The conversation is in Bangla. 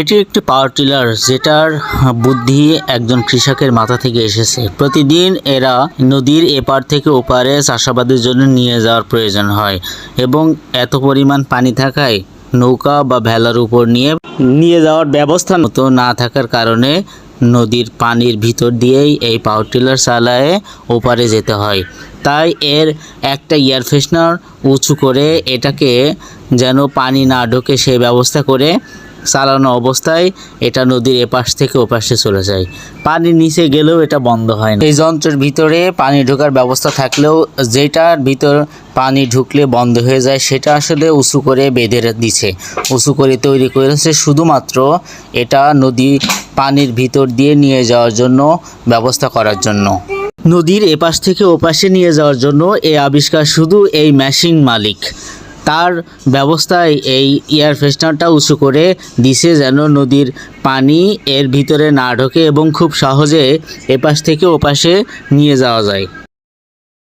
এটি একটি পাওয়ার টিলার যেটার বুদ্ধি একজন কৃষকের মাথা থেকে এসেছে। প্রতিদিন এরা নদীর এপার থেকে ওপারে চাষাবাদের জন্য নিয়ে যাওয়ার প্রয়োজন হয় এবং এত পরিমাণ পানি থাকায় নৌকা বা ভেলার উপর নিয়ে নিয়ে যাওয়ার ব্যবস্থা মতো না থাকার কারণে নদীর পানির ভিতর দিয়েই এই পাওয়ার টিলার চালায়ে ওপারে যেতে হয়। তাই এর একটা এয়ার ফ্রেশনার উঁচু করে এটাকে যেন পানি না ঢোকে সেই ব্যবস্থা করে চালানো অবস্থায় এটা নদীর এপাশ থেকে ওপাশে চলে যায়। পানির নিচে গেলেও এটা বন্ধ হয় না। এই যন্ত্রের ভিতরে পানি ঢোকার ব্যবস্থা থাকলেও যেটার ভিতর পানি ঢুকলে বন্ধ হয়ে যায়, সেটা আসলে উঁচু করে বেঁধে দিছে। উঁচু করে তৈরি করেছে শুধুমাত্র এটা নদী পানির ভিতর দিয়ে নিয়ে যাওয়ার জন্য, ব্যবস্থা করার জন্য। নদীর এপাশ থেকে ওপাশে নিয়ে যাওয়ার জন্য এই আবিষ্কার শুধু এই মেশিন মালিক। তার ব্যবস্থায় এই এয়ার ফ্রেশনারটা উঁচু করে দিছে যেন নদীর পানি এর ভিতরে না ঢোকে এবং খুব সহজে এপাশ থেকে ওপাশে নিয়ে যাওয়া যায়।